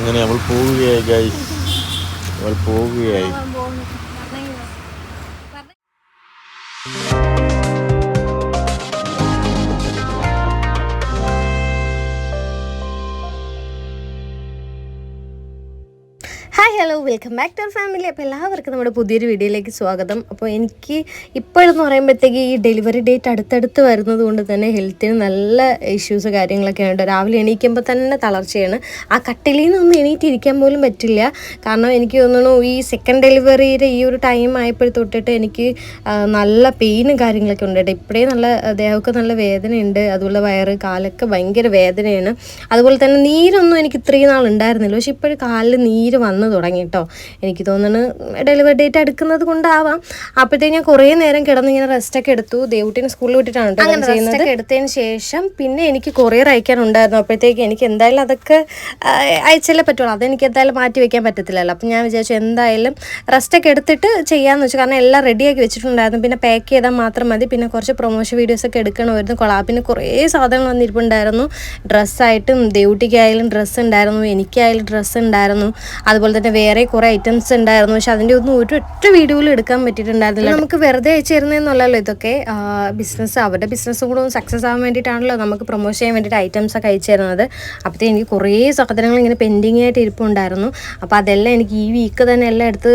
അങ്ങനെ അവൾ പോവുകയായി ഗൈസ് അവൾ പോവുകയായി. Hello welcome back to our family അപ്പോൾ എല്ലാവർക്കും നമ്മുടെ പുതിയൊരു വീഡിയോയിലേക്ക് സ്വാഗതം. അപ്പോൾ എനിക്ക് ഇപ്പോഴെന്ന് പറയുമ്പോഴത്തേക്ക് ഈ ഡെലിവറി ഡേറ്റ് അടുത്തടുത്ത് വരുന്നത് കൊണ്ട് തന്നെ ഹെൽത്തിന് നല്ല ഇഷ്യൂസ് കാര്യങ്ങളൊക്കെ ഉണ്ട്. രാവിലെ എണീക്കുമ്പോൾ തന്നെ തളർച്ചയാണ്. ആ കട്ടിലിൽ നിന്നൊന്നും എണീറ്റിരിക്കാൻ പോലും പറ്റില്ല. കാരണം എനിക്ക് തോന്നുന്നു ഈ സെക്കൻഡ് ഡെലിവറിയുടെ ഈ ഒരു ടൈം ആയപ്പോൾ തൊട്ടിട്ട് എനിക്ക് നല്ല പെയിനും കാര്യങ്ങളൊക്കെ ഉണ്ട്. കേട്ടോ ഇപ്പോഴേ നല്ല ദേഹമൊക്കെ നല്ല വേദനയുണ്ട്. അതുപോലെ വയറ് കാലൊക്കെ ഭയങ്കര വേദനയാണ്. അതുപോലെ തന്നെ നീരൊന്നും എനിക്ക് ഇത്രയും നാൾ ഉണ്ടായിരുന്നില്ല. പക്ഷെ ഇപ്പോഴും കാലിൽ നീര് വന്നു തുടങ്ങി. കേട്ടോ എനിക്ക് തോന്നുന്നു ഡെലിവറി ഡേറ്റ് എടുക്കുന്നത് കൊണ്ടാവാം. അപ്പോഴത്തേക്ക് ഞാൻ കുറേ നേരം കിടന്ന് ഇങ്ങനെ റെസ്റ്റ് ഒക്കെ എടുത്തു. ദേവുട്ടിനെ സ്കൂളിൽ വിട്ടിട്ടാണ് കേട്ടോ ചെയ്യുന്നത്. എടുത്തതിന് ശേഷം പിന്നെ എനിക്ക് കൊറിയർ അയക്കാനുണ്ടായിരുന്നു. അപ്പോഴത്തേക്ക് എനിക്ക് എന്തായാലും അതൊക്കെ അയച്ചല്ലേ പറ്റുള്ളൂ. അതെനിക്ക് എന്തായാലും മാറ്റി വെക്കാൻ പറ്റത്തില്ലല്ലോ. അപ്പം ഞാൻ വിചാരിച്ചു എന്തായാലും റെസ്റ്റ് ഒക്കെ എടുത്തിട്ട് ചെയ്യാമെന്ന് വെച്ചു. കാരണം എല്ലാം റെഡിയാക്കി വെച്ചിട്ടുണ്ടായിരുന്നു. പിന്നെ പാക്ക് ചെയ്താൽ മാത്രം മതി. പിന്നെ കുറച്ച് പ്രൊമോഷൻ വീഡിയോസ് ഒക്കെ എടുക്കണമായിരുന്നു. പിന്നെ കുറേ സാധനങ്ങൾ വന്നിരിപ്പുണ്ടായിരുന്നു. ഡ്രസ്സായിട്ടും ദേവുട്ടിക്കായാലും ഡ്രസ്സ് ഉണ്ടായിരുന്നു. എനിക്കായാലും ഡ്രസ്സ് ഉണ്ടായിരുന്നു. അതുപോലെ തന്നെ വേറെ കുറേ ഐറ്റംസ് ഉണ്ടായിരുന്നു. പക്ഷെ അതിന്റെ ഒന്നും ഒരു ഒറ്റ വീഡിയോയിൽ എടുക്കാൻ പറ്റിയിട്ടുണ്ടായിരുന്നില്ല. നമുക്ക് വെറുതെ അയച്ചു തരുന്നതെന്നുള്ളല്ലോ ഇതൊക്കെ? ബിസിനസ് അവരുടെ ബിസിനസ്സും കൂടെ ഒന്ന് സക്സസ് ആവാൻ വേണ്ടിയിട്ടാണല്ലോ നമുക്ക് പ്രൊമോഷൻ ചെയ്യാൻ വേണ്ടിയിട്ട് ഐറ്റംസ് ഒക്കെ അയച്ചു തരുന്നത് അപ്പോഴത്തേ എനിക്ക് കുറേ സാധനങ്ങൾ ഇങ്ങനെ പെൻഡിങ് ആയിട്ട് ഇരിപ്പുണ്ടായിരുന്നു. അപ്പോൾ അതെല്ലാം എനിക്ക് ഈ വീക്ക് തന്നെ എല്ലാം എടുത്ത്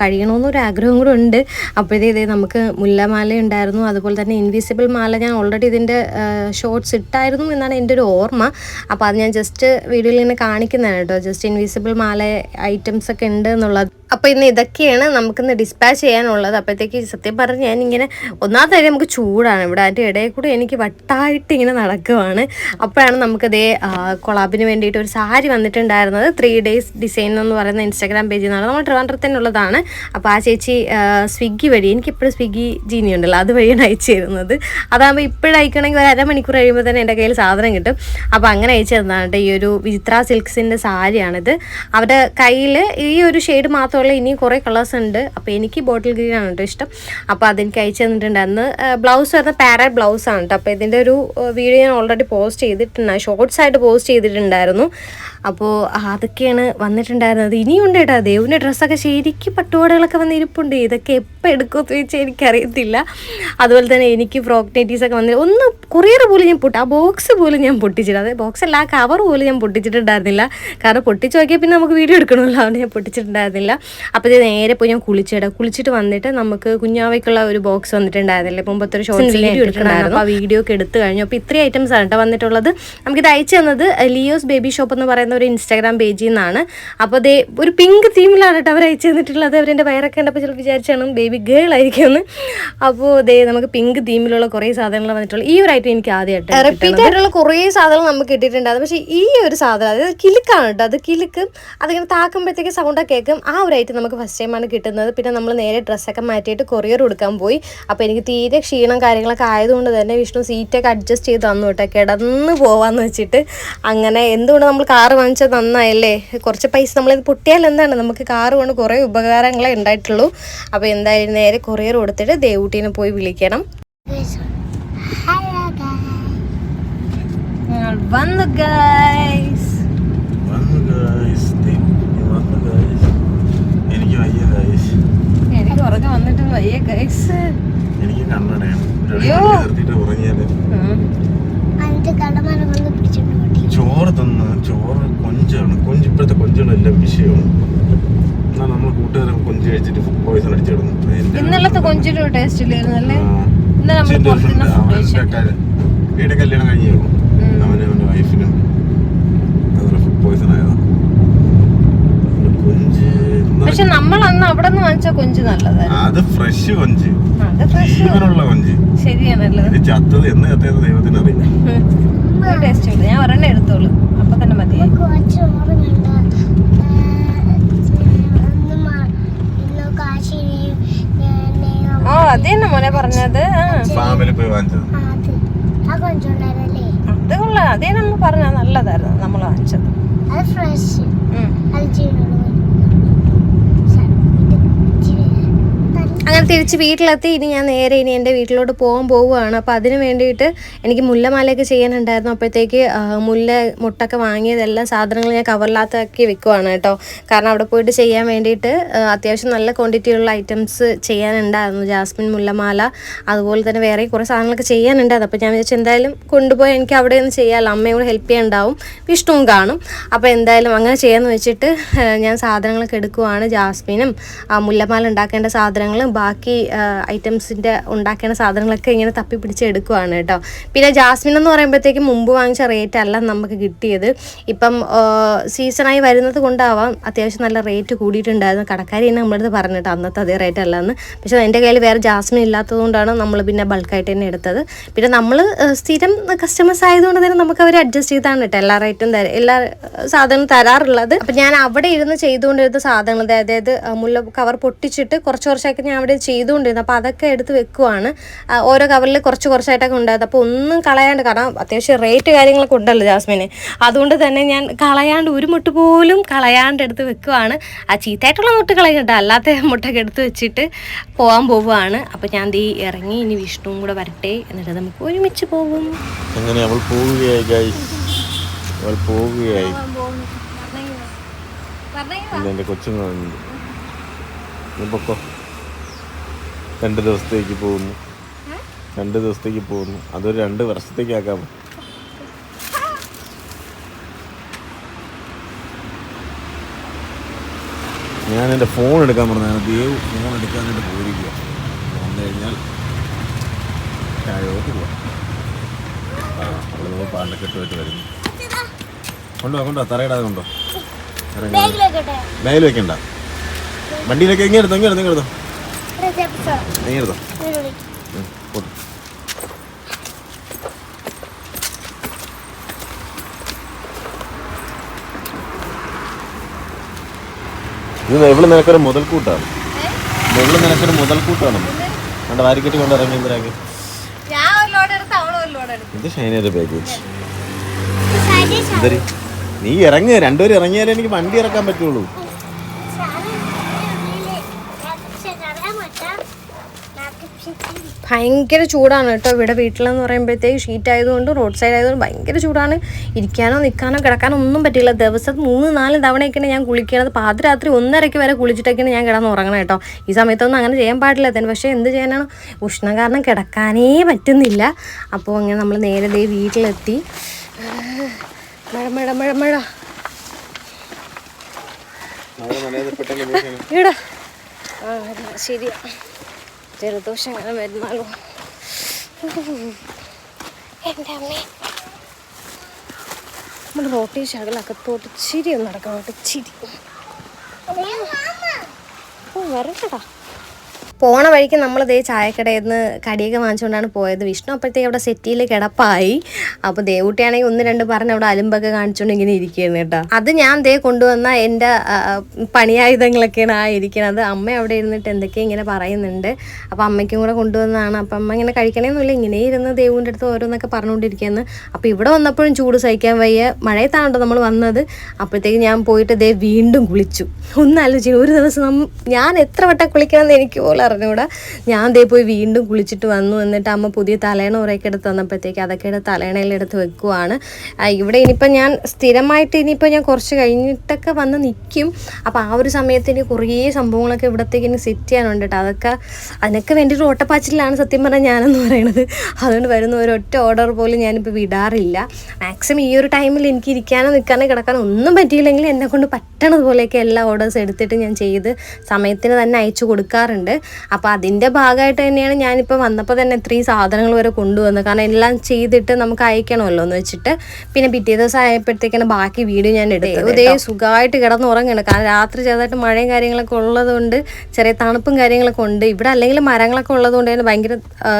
കഴിയണമെന്നൊരു ആഗ്രഹം കൂടെ ഉണ്ട്. അപ്പോഴത്തേ ഇതേ നമുക്ക് മുല്ലമാല ഉണ്ടായിരുന്നു. അതുപോലെ തന്നെ ഇൻവിസിബിൾ മാല ഞാൻ ഓൾറെഡി ഇതിന്റെ ഷോർട്സ് ഇട്ടായിരുന്നു എന്നാണ് എന്റെ ഒരു ഓർമ്മ. അപ്പോൾ അത് ഞാൻ ജസ്റ്റ് വീഡിയോയിൽ ഇങ്ങനെ കാണിക്കുന്നതാണ് കേട്ടോ. ജസ്റ്റ് ഇൻവിസിബിൾ മാല ഐറ്റംസ് ഒക്കെ ഉണ്ട് എന്നുള്ളത് അപ്പോൾ ഇന്ന് ഇതൊക്കെയാണ് നമുക്കിന്ന് ഡിസ്പാച്ച് ചെയ്യാനുള്ളത്. അപ്പോഴത്തേക്ക് സത്യം പറഞ്ഞ് ഞാനിങ്ങനെ ഒന്നാമത്തെ കാര്യം നമുക്ക് ചൂടാണ്. ഇവിടെ അതിന്റെ ഇടയിൽ കൂടെ എനിക്ക് വട്ടായിട്ട് ഇങ്ങനെ നടക്കുവാണ്. അപ്പോഴാണ് നമുക്കതേ കൊളാബിന് വേണ്ടിയിട്ട് ഒരു സാരി വന്നിട്ടുണ്ടായിരുന്നത്. ത്രീ ഡേയ്സ് ഡിസൈൻ എന്ന് പറയുന്ന ഇൻസ്റ്റാഗ്രാം പേജിൽ നിന്നാണ് നമ്മൾ ട്രിവാൻഡ്രത്തിനുള്ളതാണ് അപ്പോൾ ആ ചേച്ചി സ്വിഗ്ഗി വഴി എനിക്കിപ്പോഴും സ്വിഗ്ഗി ജീനി ഉണ്ടല്ലോ അത് വഴിയാണ് അയച്ചു തരുന്നത്. അതാകുമ്പോൾ ഇപ്പോഴയക്കണമെങ്കിൽ ഒരു അരമണിക്കൂർ കഴിയുമ്പോൾ തന്നെ എന്റെ കയ്യിൽ സാധനം കിട്ടും. അപ്പോൾ അങ്ങനെ അയച്ചു തന്നതാണ് കേട്ടോ ഈ ഒരു വിചിത്ര സിൽക്സിന്റെ സാരിയാണിത്. അവരുടെ കയ്യിൽ ഈ ഒരു ഷെയ്ഡ് മാത്രമല്ല ഇനിയും കുറേ കളേഴ്സ് ഉണ്ട്. അപ്പോൾ എനിക്ക് ബോട്ടിൽ ഗ്രീൻ ആണ് കേട്ടോ ഇഷ്ടം. അപ്പോൾ അതെനിക്ക് അയച്ചു തന്നിട്ടുണ്ട്. അന്ന് ബ്ലൗസ് വരുന്ന പാര ആണ് കേട്ടോ അപ്പോൾ ഇതിന്റെ ഒരു വീഡിയോ ഞാൻ ഓൾറെഡി പോസ്റ്റ് ചെയ്തിട്ടുണ്ട്. ഷോർട്സ് ആയിട്ട് പോസ്റ്റ് ചെയ്തിട്ടുണ്ടായിരുന്നു. അപ്പോൾ അതൊക്കെയാണ് വന്നിട്ടുണ്ടായിരുന്നത്. ഇനിയുണ്ട് കേട്ടോ. ദേവിന്റെ ഡ്രസ്സൊക്കെ ശരിക്കും പട്ടുപാടുകളൊക്കെ വന്ന് ഇരിപ്പുണ്ട്. ഇതൊക്കെ എപ്പോൾ എടുക്കുമെന്ന് ചോദിച്ചാൽ എനിക്കറിയത്തില്ല. അതുപോലെ തന്നെ എനിക്ക് ഫ്രോക്ക് നൈറ്റീസ് ഒക്കെ വന്ന് ഒന്ന് കൊറിയർ പോലും ഞാൻ പൊട്ടി ആ ബോക്സ് പോലും ഞാൻ പൊട്ടിച്ചില്ല. അതായത് ബോക്സ് അല്ല ആ കവർ പോലും ഞാൻ പൊട്ടിച്ചിട്ടുണ്ടായിരുന്നില്ല. കാരണം പൊട്ടിച്ച് നോക്കിയാൽ പിന്നെ നമുക്ക് വീഡിയോ എടുക്കണമല്ലോ. അതുകൊണ്ട് ഞാൻ പൊട്ടിച്ചിട്ടുണ്ടായിരുന്നില്ല. അപ്പോൾ ഇത് നേരെ പോയി ഞാൻ കുളിച്ചിടാം. കുളിച്ചിട്ട് വന്നിട്ട് നമുക്ക് കുഞ്ഞാവയ്ക്കുള്ള ഒരു ബോക്സ് വന്നിട്ടുണ്ടായിരുന്നില്ല. മുമ്പത്തെ ഒരു ഷോർട്സ് വീഡിയോ എടുക്കണമായിരുന്നു. ആ വീഡിയോ ഒക്കെ എടുത്ത് കഴിഞ്ഞു. അപ്പോൾ ഇത്രയും ഐറ്റംസ് ആണ് കേട്ടോ വന്നിട്ടുള്ളത്. നമുക്കിത് അയച്ചു തന്നത് ലിയോസ് ബേബി ഷോപ്പ് എന്ന് പറയുന്ന ഒരു ഇൻസ്റ്റാഗ്രാം പേജിൽ നിന്നാണ് അപ്പോൾ അതേ ഒരു പിങ്ക് തീമിലാണ് കേട്ടോ അവർ അയച്ചു തന്നിട്ടുള്ളത്. അവരെന്റെ വയറൊക്കെ കണ്ടപ്പോൾ ചിലപ്പോൾ വിചാരിച്ചാണ് ബേബി ഗേൾ ആയിരിക്കുമെന്ന്. അപ്പോൾ അതേ നമുക്ക് പിങ്ക് തീമിലുള്ള കുറേ സാധനങ്ങൾ വന്നിട്ടുള്ള ഈ ഒരു ഐറ്റം എനിക്ക് ആദ്യമായിട്ട് റിപ്പീറ്റ് ആയിട്ടുള്ള കുറേ സാധനങ്ങൾ നമുക്ക് കിട്ടിയിട്ടുണ്ടായിരുന്നു പക്ഷേ ഈ ഒരു സാധനം അതായത് കിലുക്കാണ് കേട്ടോ. അത് കിലുക്ക് അതിങ്ങനെ താക്കുമ്പോഴത്തേക്ക് സൗണ്ടൊക്കെ കേൾക്കും. ആ ഒരു ഐറ്റം നമുക്ക് ഫസ്റ്റ് ടൈമാണ് കിട്ടുന്നത്. പിന്നെ നമ്മൾ നേരെ ഡ്രസ്സൊക്കെ മാറ്റിയിട്ട് കൊറിയർ കൊടുക്കാൻ പോയി. അപ്പോൾ എനിക്ക് തീരെ ക്ഷീണം കാര്യങ്ങളൊക്കെ ആയതുകൊണ്ട് തന്നെ വിഷ്ണു സീറ്റൊക്കെ അഡ്ജസ്റ്റ് ചെയ്ത് തന്നു കേട്ടോ. കിടന്ന് പോവാന്ന് വെച്ചിട്ട്. അങ്ങനെ എന്തുകൊണ്ട് നമ്മൾ കാറ് വാങ്ങിച്ചത് നന്നായല്ലേ? കുറച്ച് പൈസ നമ്മളിത് പൊട്ടിയാൽ എന്താണ്? നമുക്ക് കാറ് കൊണ്ട് കുറേ ഉപകാരങ്ങളെ ഉണ്ടായിട്ടുള്ളൂ. അപ്പോൾ എന്തായാലും നേരെ കൊറിയർ കൊടുത്തിട്ട് ദേവൂട്ടീനെ പോയി വിളിക്കണം. വന്നു ഗൈസ്. എനിക്ക് വയ്യ guys. എനിക്ക് ഉറങ്ങ വന്നിട്ട് വയ്യ ഗൈസ് എനിക്ക് കണ്ണടയാണ്. ഉറങ്ങിയാലേ നിർത്തിയിട്ട് ഉറങ്ങിയാൽ. അതിന്റെ കടമരം കൊണ്ട് പിടിച്ചിട്ട് ഓടി ചോറ് തന്ന് ചോറ് കൊഞ്ചാണ്. കൊഞ്ച് ഇപ്പോഴത്തെ കൊഞ്ചുകളെല്ലാം വിഷയമാണ്. എന്നാൽ നമ്മൾ കൂട്ടുകാരെ കൊഞ്ച് കഴിച്ചിട്ട് ഫുഡ് പോയിസൺ അടിച്ചു കിടന്നു ഇന്നലത്തെ ടേസ്റ്റ് ഇല്ലായിരുന്നു അല്ലേ? കല്യാണം കഴിഞ്ഞു അവനും അവന്റെ വൈഫിനും അതുപോലെ ഫുഡ് പോയിസൺ ആയതാ. അതുകൊണ്ട് കൊഞ്ച് ഇന്നലെ- പക്ഷെ നമ്മൾ അന്ന് അവിടെ നിന്ന് വാങ്ങിച്ച കൊഞ്ച് നല്ലതായിരുന്നു. അത് ഫ്രഷ് കൊഞ്ച്. ജീവനുള്ള കൊഞ്ച്. ശരിയാണല്ലോ? ഇത് ചത്തത് എന്ന് ചത്തത് ദൈവത്തിന് അറിയാം. ടേസ്റ്റ് ഉണ്ട്. ഞാൻ ഒരെണ്ണം എടുത്തോളൂ. അപ്പൊ തന്നെ മതി. ഓ അത് തന്നെ മോനെ പറഞ്ഞത്. അത്. കൊള്ളാം. അതേ നമ്മൾ പറഞ്ഞ നല്ലതായിരുന്നു നമ്മൾ വാങ്ങിച്ചത് അത് ഫ്രഷ് ഉം. അത് ചീനുള്ളൂ അങ്ങനെ തിരിച്ച് വീട്ടിലെത്തി. ഇനി ഞാൻ നേരെ ഇനി എന്റെ വീട്ടിലോട്ട് പോകാൻ പോവുകയാണ്. അപ്പോൾ അതിന് വേണ്ടിയിട്ട് എനിക്ക് മുല്ലമാലയൊക്കെ ചെയ്യാനുണ്ടായിരുന്നു. അപ്പോഴത്തേക്ക് മുല്ല മുട്ടൊക്കെ വാങ്ങിയതെല്ലാം സാധനങ്ങൾ ഞാൻ കവറിലാത്താക്കി വെക്കുവാണ് കേട്ടോ. കാരണം അവിടെ പോയിട്ട് ചെയ്യാൻ വേണ്ടിയിട്ട് അത്യാവശ്യം നല്ല ക്വാണ്ടിറ്റി ഉള്ള ഐറ്റംസ് ചെയ്യാനുണ്ടായിരുന്നു. ജാസ്മിൻ മുല്ലമാല അതുപോലെ തന്നെ വേറെ കുറേ സാധനങ്ങളൊക്കെ ചെയ്യാനുണ്ടായിരുന്നു. അപ്പോൾ ഞാൻ വിചാരിച്ചു എന്തായാലും കൊണ്ടുപോയി എനിക്ക് അവിടെ നിന്ന് ചെയ്യാമല്ലോ. അമ്മയും കൂടെ ഹെൽപ്പ് ചെയ്യാനുണ്ടാവും. ഇഷ്ടവും കാണും. അപ്പോൾ എന്തായാലും അങ്ങനെ ചെയ്യാമെന്ന് വെച്ചിട്ട് ഞാൻ സാധനങ്ങളൊക്കെ എടുക്കുവാണ് ജാസ്മിനും ആ, മുല്ലമാല ഉണ്ടാക്കേണ്ട സാധനങ്ങളും. ബാക്കി ഐറ്റംസിന്റെ ഉണ്ടാക്കേണ്ട സാധനങ്ങളൊക്കെ ഇങ്ങനെ തപ്പി പിടിച്ച് എടുക്കുവാണ് കേട്ടോ. പിന്നെ ജാസ്മിൻ എന്ന് പറയുമ്പോഴത്തേക്കും മുമ്പ് വാങ്ങിച്ച റേറ്റ് അല്ല നമുക്ക് കിട്ടിയത്. ഇപ്പം സീസണായി വരുന്നത് കൊണ്ടാവാം അത്യാവശ്യം നല്ല റേറ്റ് കൂടിയിട്ടുണ്ടായിരുന്നു. കടക്കാരി തന്നെ നമ്മളടുത്ത് പറഞ്ഞിട്ട് അന്നത്തെ അതേ റേറ്റ് അല്ലെന്ന് പക്ഷേ എന്റെ കയ്യിൽ വേറെ ജാസ്മിൻ ഇല്ലാത്തതുകൊണ്ടാണ് നമ്മൾ പിന്നെ ബൾക്കായിട്ട് തന്നെ എടുത്തത്. പിന്നെ നമ്മൾ സ്ഥിരം കസ്റ്റമേഴ്സ് ആയതുകൊണ്ട് തന്നെ നമുക്ക് അവർ അഡ്ജസ്റ്റ് ചെയ്താണ് കേട്ടോ എല്ലാ റേറ്റും തരാം എല്ലാ സാധനവും തരാറുള്ളത്. അപ്പം ഞാൻ അവിടെ ഇരുന്ന് ചെയ്തുകൊണ്ടിരുന്ന സാധനങ്ങൾ അതായത് മുല്ല കവർ പൊട്ടിച്ചിട്ട് കുറച്ച് കുറച്ചായിട്ട് ഞാൻ അവിടെ ചെയ്തുകൊണ്ടിരുന്നു അപ്പോൾ അതൊക്കെ എടുത്ത് വെക്കുവാണ്. ഓരോ കവറിൽ കുറച്ച് കുറച്ചായിട്ടൊക്കെ ഉണ്ടായത്. അപ്പോൾ ഒന്നും കളയാണ്ട് കാരണം അത്യാവശ്യം റേറ്റ് കാര്യങ്ങളൊക്കെ ഉണ്ടല്ലോ ജാസ്മിന്. അതുകൊണ്ട് തന്നെ ഞാൻ കളയാണ്ട് ഒരു മുട്ട് പോലും കളയാണ്ട് എടുത്ത് വെക്കുവാണ്. ആ ചീത്തയായിട്ടുള്ള മുട്ട് കളയുന്നുണ്ട് അല്ലാത്ത മുട്ടൊക്കെ എടുത്ത് വെച്ചിട്ട് പോകാൻ പോവുകയാണ്. അപ്പോൾ ഞാൻ ദീ ഇറങ്ങി ഇനി വിഷ്ണുവും കൂടെ വരട്ടെ എന്നിട്ട് നമുക്ക് ഒരുമിച്ച് പോകും. അങ്ങനെ അവൾ പോവുകയായി ഗൈസ് അവൾ പോവുകയായി. എന്റെ കൊച്ചുങ്ങളുണ്ട് നീ പൊക്കോ. രണ്ട് ദിവസത്തേക്ക് പോകുന്നു. രണ്ട് ദിവസത്തേക്ക് പോകുന്നു. അതൊരു രണ്ട് വർഷത്തേക്ക് ആക്കാം ഞാൻ എന്റെ ഫോൺ എടുക്കാൻ പറഞ്ഞാണ് ദേവ് ഫോൺ എടുക്കാനായിട്ട് പോയിരിക്കുക വന്നു കഴിഞ്ഞാൽ താഴോട്ട് പോവാം. ആ അവിടെ പാണ്ടക്കെട്ടുമായിട്ട് വരുന്നു. കൊണ്ടോ കൊണ്ടോ തറയിടാതെ കൊണ്ടോ ബാഗിൽ വെക്കണ്ട വണ്ടിയിലൊക്കെ എങ്ങനെ എടുത്തോ എങ്ങനെ എടുത്തോ. ഉം, പോട്ടെ. ഇത് എവിടെ നിനക്കൊരു മുതൽക്കൂട്ടാണ് എവിടെ നിനക്കൊരു മുതൽക്കൂട്ടാണ് നമ്മുടെ വാരിക്കറ്റ് കൊണ്ട് ഇറങ്ങി എന്തിനാക്കി ഞാൻ ഒരു ലോഡ് എടുത്ത് അവൾ ഒരു ലോഡ് എടുത്തു. ഇത് ഷൈനയുടെ പാക്കേജ് നീ ഇറങ്ങ്. രണ്ടുപേരും ഇറങ്ങിയാലേ എനിക്ക് വണ്ടി ഇറക്കാൻ പറ്റുള്ളൂ. ഭയങ്കര ചൂടാണ് കേട്ടോ. ഇവിടെ വീട്ടിലെന്ന് പറയുമ്പോഴത്തേക്ക് ഷീറ്റ് ആയതുകൊണ്ട് റോഡ് സൈഡ് ആയതുകൊണ്ട് ഭയങ്കര ചൂടാണ്. ഇരിക്കാനോ നിൽക്കാനോ കിടക്കാനോ ഒന്നും പറ്റില്ല ദിവസം മൂന്ന് നാല് തവണയൊക്കെയാണ് ഞാൻ കുളിക്കണത്. പാതിരാത്രി ഒന്നരയ്ക്ക് വരെ കുളിച്ചിട്ടൊക്കെയാണ് ഞാൻ കിടന്ന് ഉറങ്ങണം കേട്ടോ. ഈ സമയത്തൊന്നും അങ്ങനെ ചെയ്യാൻ പാടില്ല. തന്നെ പക്ഷേ എന്ത് ചെയ്യാനാണ്? ഉഷ്ണം കാരണം കിടക്കാനേ പറ്റുന്നില്ല. അപ്പോൾ അങ്ങനെ നമ്മൾ നേരെ ദേ വീട്ടിലെത്തി. മഴ മഴ മഴ മഴ. ഇവിടെ ആ ശരിയാ. ജലദോഷം അങ്ങനെ വരുന്നാലോ എന്റെ അമ്മേ. നമ്മുടെ റോട്ടി ശകലകത്തോട്ട് ചിരി ഒന്ന് നടക്കണം കേട്ടോ ചിരി. ഓ വരണ്ടടാ പോണ വഴിക്ക് നമ്മൾ ദേ ചായക്കടയിൽ നിന്ന് കടിയൊക്കെ വാങ്ങിച്ചുകൊണ്ടാണ് പോയത്. വിഷ്ണു അപ്പോഴത്തേക്ക് അവിടെ സെറ്റിയിൽ കിടപ്പായി. അപ്പോൾ ദേവൂട്ടിയാണെങ്കിൽ ഒന്ന് രണ്ട് പറഞ്ഞ് അവിടെ അലുമ്പൊക്കെ കാണിച്ചുകൊണ്ട് ഇങ്ങനെ ഇരിക്കുകയാണ് കേട്ടോ. അത് ഞാൻ ദേ കൊണ്ടുവന്ന എന്റെ പണിയായുധങ്ങളൊക്കെയാണ് ആ ഇരിക്കുന്നത് അമ്മ അവിടെ ഇരുന്നിട്ട് എന്തൊക്കെയോ ഇങ്ങനെ പറയുന്നുണ്ട്. അപ്പോൾ അമ്മയ്ക്കും കൂടെ കൊണ്ടുവന്നതാണ്. അപ്പം അമ്മ ഇങ്ങനെ കഴിക്കണമെന്നില്ല ഇങ്ങനെ ഇരുന്ന് ദേവുവിന്റെ അടുത്ത് ഓരോന്നൊക്കെ പറഞ്ഞുകൊണ്ടിരിക്കുകയാണ് അപ്പോൾ ഇവിടെ വന്നപ്പോഴും ചൂട് സഹിക്കാൻ വയ്യ. മഴയത്താണല്ലോ നമ്മൾ വന്നത്. അപ്പോഴത്തേക്ക് ഞാൻ പോയിട്ട് ദേ വീണ്ടും കുളിച്ചു. ഒന്നാലോചിച്ചു ഒരു ദിവസം ഞാൻ എത്ര വട്ടം കുളിക്കണമെന്ന് എനിക്ക് പോലും അറിഞ്ഞൂടാ ഞാൻ ദേ പോയി വീണ്ടും കുളിച്ചിട്ട് വന്നു. എന്നിട്ട് അമ്മ പുതിയ തലേണ ഉറയൊക്കെ എടുത്ത് തന്നപ്പോഴത്തേക്ക് അതൊക്കെ എടുത്ത് തലേണയിലെടുത്ത് വെക്കുവാണ്. ആ, ഇവിടെ ഇനിയിപ്പോൾ ഞാൻ സ്ഥിരമായിട്ട് ഇനിയിപ്പോൾ ഞാൻ കുറച്ച് കഴിഞ്ഞിട്ടൊക്കെ വന്ന് നിൽക്കും അപ്പോൾ ആ ഒരു സമയത്ത് ഇനി കുറേ സംഭവങ്ങളൊക്കെ ഇവിടത്തേക്ക് ഇനി സെറ്റ് ചെയ്യാനുണ്ട് കേട്ടോ അതൊക്കെ അതിനൊക്കെ വേണ്ടിയിട്ട് ഓട്ടപ്പാച്ചിലാണ് സത്യം പറഞ്ഞാൽ ഞാനെന്ന് പറയുന്നത് അതുകൊണ്ട് വരുന്ന ഒരൊറ്റ ഓർഡർ പോലും ഞാനിപ്പോൾ വിടാറില്ല. മാക്സിമം ഈ ഒരു ടൈമിൽ എനിക്ക് ഇരിക്കാനോ നിൽക്കാനോ കിടക്കാനോ ഒന്നും പറ്റിയില്ലെങ്കിൽ എന്നെ കൊണ്ട് പറ്റണതുപോലെയൊക്കെ എല്ലാ ഓർഡേഴ്സ് എടുത്തിട്ട് ഞാൻ ചെയ്ത് സമയത്തിന് തന്നെ അയച്ചു കൊടുക്കാറുണ്ട്. അപ്പോൾ അതിന്റെ ഭാഗമായിട്ട് തന്നെയാണ് ഞാനിപ്പോൾ വന്നപ്പോൾ തന്നെ ഇത്രയും സാധനങ്ങൾ വരെ കൊണ്ടുവന്നത്. കാരണം എല്ലാം ചെയ്തിട്ട് നമുക്ക് അയക്കണമല്ലോ എന്ന് വെച്ചിട്ട്. പിന്നെ പിറ്റേ ദിവസം ആയപ്പോഴത്തേക്കാണ് ബാക്കി വീട് ഞാൻ എടുത്തത് ഇതേ സുഖമായിട്ട് കിടന്ന് ഉറങ്ങണം കാരണം രാത്രി ചെറുതായിട്ട് മഴയും കാര്യങ്ങളൊക്കെ ഉള്ളതുകൊണ്ട് ചെറിയ തണുപ്പും കാര്യങ്ങളൊക്കെ ഉണ്ട്. ഇവിടെ അല്ലെങ്കിൽ മരങ്ങളൊക്കെ ഉള്ളതുകൊണ്ട് തന്നെ ഭയങ്കര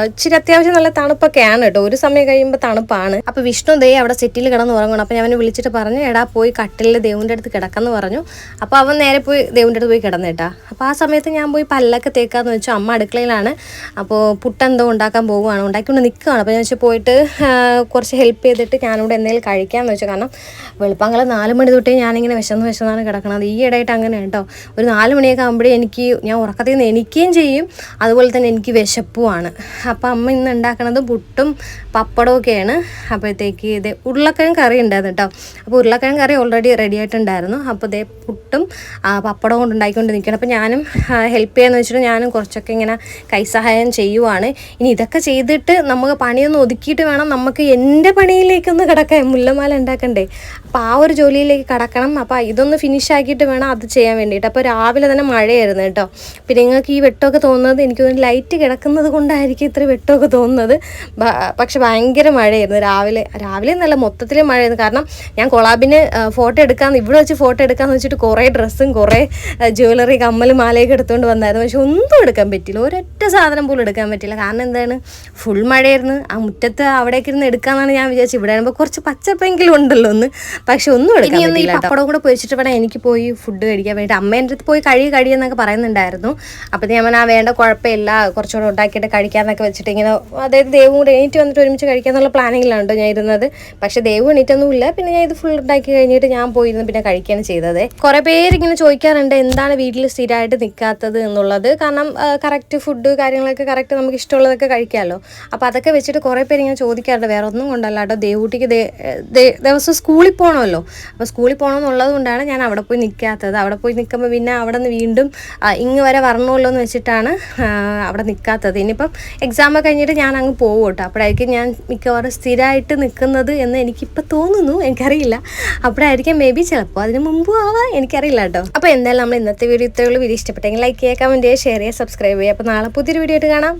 ഇച്ചിരി അത്യാവശ്യം നല്ല തണുപ്പൊക്കെയാണ് കേട്ടോ. ഒരു സമയം കഴിയുമ്പോൾ തണുപ്പാണ്. അപ്പോൾ വിഷ്ണു ദേ അവിടെ സെറ്റിൽ കിടന്ന് ഉറങ്ങണം അപ്പോൾ ഞാൻ അവനെ വിളിച്ചിട്ട് പറഞ്ഞു എടാ പോയി കട്ടിലിൽ ദേവിന്റെ അടുത്ത് കിടക്കാന്ന് പറഞ്ഞു. അപ്പോൾ അവൻ നേരെ പോയി ദേവിന്റെ അടുത്ത് പോയി കിടന്നേട്ടാ. അപ്പോൾ ആ സമയത്ത് ഞാൻ പോയി പല്ലൊക്കെ തേക്കാന്ന് എന്താണെന്ന് വെച്ചാൽ അമ്മ അടുക്കളയിലാണ്. അപ്പോൾ പുട്ടെന്തോ ഉണ്ടാക്കാൻ പോവുകയാണ്. ഉണ്ടാക്കിക്കൊണ്ട് നിൽക്കുകയാണ്. അപ്പോൾ ഞാൻ വെച്ചാൽ പോയിട്ട് കുറച്ച് ഹെൽപ്പ് ചെയ്തിട്ട് ഞാനിവിടെ എന്തെങ്കിലും കഴിക്കാമെന്ന് വെച്ചാൽ കാരണം വെളുപ്പാങ്കാലം നാല് മണി തൊട്ടേ ഞാനിങ്ങനെ വിശന്ന് വിശന്നാണ് കിടക്കണത്. ഈ ഇടയായിട്ട് അങ്ങനെ കേട്ടോ. ഒരു നാല് മണിയൊക്കെ ആകുമ്പോഴേ എനിക്ക് ഞാൻ ഉറക്കത്തിൽ നിന്ന് എനിക്കുകയും ചെയ്യും. അതുപോലെ തന്നെ എനിക്ക് വിശപ്പുമാണ് അപ്പോൾ അമ്മ ഇന്ന് ഉണ്ടാക്കണത് പുട്ടും പപ്പടവും ഒക്കെയാണ്. അപ്പോഴത്തേക്ക് ഇത് ഉരുളക്കിഴങ്ങ് കറി ഉണ്ടായിരുന്നു കേട്ടോ. അപ്പോൾ ഉരുളക്കിഴങ്ങ് കറി ഓൾറെഡി റെഡി ആയിട്ടുണ്ടായിരുന്നു. അപ്പോൾ ഇതേ പുട്ടും പപ്പടം പപ്പടവും കൊണ്ട് ഉണ്ടാക്കിക്കൊണ്ട് നിൽക്കണം അപ്പോൾ ഞാനും ഹെൽപ്പ് ചെയ്യാമെന്ന് വെച്ചിട്ട് ഞാനും കുറച്ചൊക്കെ ഇങ്ങനെ കൈസഹായം ചെയ്യുവാണ്. ഇനി ഇതൊക്കെ ചെയ്തിട്ട് നമുക്ക് പണിയൊന്ന് ഒതുക്കിയിട്ട് വേണം നമുക്ക് എന്റെ പണിയിലേക്കൊന്ന് കിടക്കാൻ. മുല്ലമാല ഉണ്ടാക്കണ്ടേ. അപ്പോൾ ആ ഒരു ജോലിയിലേക്ക് കടക്കണം. അപ്പോൾ ഇതൊന്ന് ഫിനിഷ് ആക്കിയിട്ട് വേണം അത് ചെയ്യാൻ വേണ്ടിയിട്ട്. അപ്പോൾ രാവിലെ തന്നെ മഴയായിരുന്നു കേട്ടോ. പിന്നെ നിങ്ങൾക്ക് ഈ വെട്ടമൊക്കെ തോന്നുന്നത് എനിക്ക് തോന്നുന്നു ലൈറ്റ് കിടക്കുന്നത് കൊണ്ടായിരിക്കും ഇത്ര വെട്ടമൊക്കെ തോന്നുന്നത്. പക്ഷേ ഭയങ്കര മഴയായിരുന്നു രാവിലെ. രാവിലെ നല്ല മൊത്തത്തിൽ മഴയായിരുന്നു. കാരണം ഞാൻ കൊളാബിന് ഫോട്ടോ എടുക്കാമെന്ന് ഇവിടെ വെച്ച് ഫോട്ടോ എടുക്കാമെന്ന് വെച്ചിട്ട് കുറേ ഡ്രസ്സും കുറേ ജ്വല്ലറി കമ്മലും മാലയൊക്കെ എടുത്തുകൊണ്ട് വന്നായിരുന്നു. പക്ഷെ ഒന്നും എടുക്കാൻ പറ്റില്ല. ഒരൊറ്റ സാധനം പോലും എടുക്കാൻ പറ്റില്ല. കാരണം എന്താണ്? ഫുൾ മഴയായിരുന്നു. ആ മുറ്റത്ത് അവിടേക്ക് ഇരുന്ന് എടുക്കാന്നാണ് ഞാൻ വിചാരിച്ചത്. ഇവിടെ ആകുമ്പോൾ കുറച്ച് പച്ചപ്പെങ്കിലും ഉണ്ടല്ലോ ഒന്ന്. പക്ഷെ ഒന്നും എടുക്കാൻ പറ്റില്ല പപ്പടം കൂടെ പൊരിച്ചിട്ട് വേണം എനിക്ക് പോയി ഫുഡ് കഴിക്കാൻ വേണ്ടി അമ്മേന്റെ അടുത്ത് പോയി കഴി കഴിയെന്നൊക്കെ പറയുന്നുണ്ടായിരുന്നു. അപ്പോൾ ഞാൻ ആ വേണ്ട കുഴപ്പമില്ല. കുറച്ചുകൂടെ ഉണ്ടാക്കിയിട്ട് കഴിക്കാന്നൊക്കെ വെച്ചിട്ട് ഇങ്ങനെ അതായത് ദേവും കൂടെ എണീറ്റ് വന്നിട്ട് ഒരുമിച്ച് കഴിക്കാന്നുള്ള പ്ലാനിങ്ങിലാണ് ഞാൻ ഇരുന്നത്. പക്ഷേ ദേവ് എണീറ്റൊന്നുമില്ല. പിന്നെ ഞാൻ ഇത് ഫുൾ ഉണ്ടാക്കി കഴിഞ്ഞിട്ട് ഞാൻ പോയിരുന്നു പിന്നെ കഴിക്കുകയാണ് ചെയ്തത്. കുറേ പേര് ഇങ്ങനെ ചോദിക്കാറുണ്ട് എന്താണ് വീട്ടിൽ സ്ഥിരമായിട്ട് നിൽക്കാത്തത് എന്നുള്ളത്? കാരണം കറക്റ്റ് ഫുഡ് കാര്യങ്ങളൊക്കെ കറക്റ്റ് നമുക്ക് ഇഷ്ടമുള്ളതൊക്കെ കഴിക്കാമല്ലോ അപ്പോൾ അതൊക്കെ വെച്ചിട്ട് കുറേ പേര് ഇങ്ങനെ ചോദിക്കാറുണ്ട്. വേറെ ഒന്നും കൊണ്ടല്ല കേട്ടോ ദേവൂട്ടിക്ക് ദിവസം സ്കൂളിൽ പോകണമല്ലോ അപ്പോൾ സ്കൂളിൽ പോകണമെന്നുള്ളത് കൊണ്ടാണ് ഞാൻ അവിടെ പോയി നിൽക്കാത്തത് അവിടെ പോയി നിൽക്കുമ്പോൾ പിന്നെ അവിടെ നിന്ന് വീണ്ടും ഇങ്ങ് വരെ വരണമല്ലോ എന്ന് വെച്ചിട്ടാണ് അവിടെ നിൽക്കാത്തത് ഇനിയിപ്പം എക്സാം കഴിഞ്ഞിട്ട് ഞാൻ അങ്ങ് പോകും കേട്ടോ അപ്പോഴായിരിക്കും ഞാൻ മിക്കവാറും സ്ഥിരമായിട്ട് നിൽക്കുന്നത് എന്ന് എനിക്കിപ്പോൾ തോന്നുന്നു. എനിക്കറിയില്ല. അപ്പോഴായിരിക്കും മേ ബി ചിലപ്പോൾ അതിന് മുമ്പും ആവാം. എനിക്കറിയില്ല കേട്ടോ. അപ്പോൾ എന്തായാലും നമ്മൾ ഇന്നത്തെ വീഡിയോ ഇത്രയുള്ളൂ വീഡിയോ ഇഷ്ടപ്പെട്ടെങ്കിൽ ലൈക്ക് ചെയ്യുക കമന്റ് ചെയ്യുക ഷെയർ ചെയ്യുക സബ്സ്ക്രൈബ് ചെയ്യുക അപ്പോൾ നാളെ പുതിയൊരു വീഡിയോ ആയിട്ട് കാണാം.